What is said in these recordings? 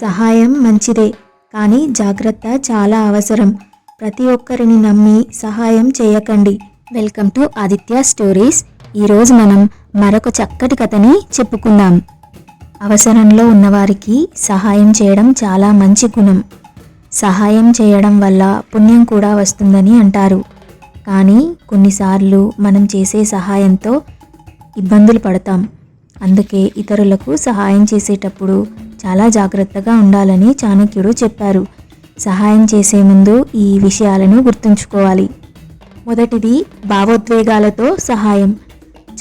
సహాయం మంచిదే. కానీ జాగ్రత్త చాలా అవసరం. ప్రతి ఒక్కరిని నమ్మి సహాయం చేయకండి. Welcome to Aditya stories. ఈరోజు మనం మరొక చక్కటి కథని చెప్పుకుందాం. అవసరంలో ఉన్నవారికి సహాయం చేయడం చాలా మంచి గుణం. సహాయం చేయడం వల్ల పుణ్యం కూడా వస్తుందని అంటారు. కానీ కొన్నిసార్లు మనం చేసే సహాయంతో ఇబ్బందులు పడతాం. అందుకే ఇతరులకు సహాయం చేసేటప్పుడు చాలా జాగ్రత్తగా ఉండాలని చాణక్యుడు చెప్పారు. సహాయం చేసే ముందు ఈ విషయాలను గుర్తుంచుకోవాలి. మొదటిది భావోద్వేగాలతో సహాయం.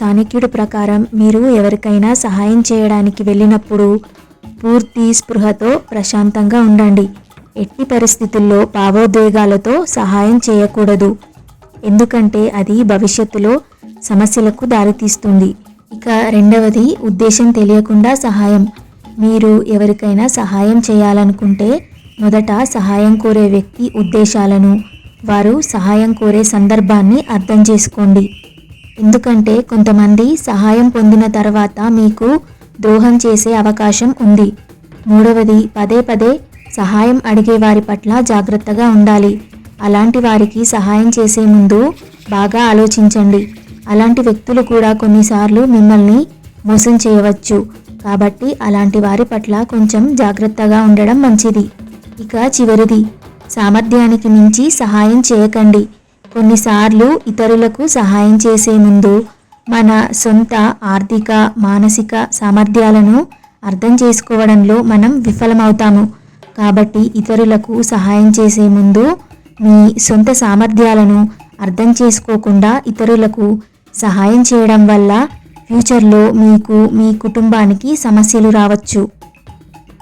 చాణక్యుడి ప్రకారం మీరు ఎవరికైనా సహాయం చేయడానికి వెళ్ళినప్పుడు పూర్తి స్పృహతో ప్రశాంతంగా ఉండండి. ఎట్టి పరిస్థితుల్లో భావోద్వేగాలతో సహాయం చేయకూడదు. ఎందుకంటే అది భవిష్యత్తులో సమస్యలకు దారితీస్తుంది. ఇక రెండవది ఉద్దేశం తెలియకుండా సహాయం. మీరు ఎవరికైనా సహాయం చేయాలనుకుంటే మొదట సహాయం కోరే వ్యక్తి ఉద్దేశాలను వారు సహాయం కోరే సందర్భాన్ని అర్థం చేసుకోండి. ఎందుకంటే కొంతమంది సహాయం పొందిన తర్వాత మీకు ద్రోహం చేసే అవకాశం ఉంది. మూడవది పదే పదే సహాయం అడిగే వారి పట్ల జాగ్రత్తగా ఉండాలి. అలాంటి వారికి సహాయం చేసే ముందు బాగా ఆలోచించండి. అలాంటి వ్యక్తులు కూడా కొన్నిసార్లు మిమ్మల్ని మోసం చేయవచ్చు. కాబట్టి అలాంటి వారి పట్ల కొంచెం జాగ్రత్తగా ఉండడం మంచిది. ఇక చివరిది సామర్థ్యానికి మించి సహాయం చేయకండి. కొన్నిసార్లు ఇతరులకు సహాయం చేసే ముందు మన సొంత ఆర్థిక మానసిక సామర్థ్యాలను అర్థం చేసుకోవడంలో మనం విఫలమవుతాము. కాబట్టి ఇతరులకు సహాయం చేసే ముందు మీ సొంత సామర్థ్యాలను అర్థం చేసుకోకుండా ఇతరులకు సహాయం చేయడం వల్ల ఫ్యూచర్లో మీకు మీ కుటుంబానికి సమస్యలు రావచ్చు.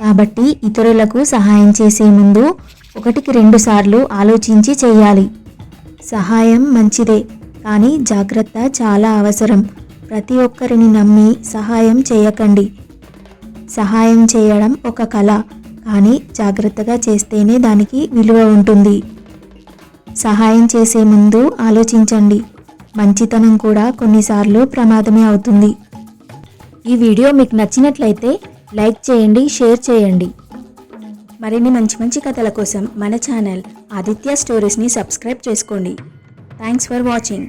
కాబట్టి ఇతరులకు సహాయం చేసే ముందు ఒకటికి రెండు సార్లు ఆలోచించి చేయాలి. సహాయం మంచిదే కానీ జాగ్రత్త చాలా అవసరం. ప్రతి ఒక్కరిని నమ్మి సహాయం చేయకండి. సహాయం చేయడం ఒక కళ కానీ జాగ్రత్తగా చేస్తేనే దానికి విలువ ఉంటుంది. సహాయం చేసే ముందు ఆలోచించండి. మంచితనం కూడా కొన్నిసార్లు ప్రమాదమే అవుతుంది. ఈ వీడియో మీకు నచ్చినట్లయితే లైక్ చేయండి షేర్ చేయండి. మరిన్ని మంచి మంచి కథల కోసం మన ఛానల్ ఆదిత్య స్టోరీస్ని సబ్స్క్రైబ్ చేసుకోండి. Thanks for watching.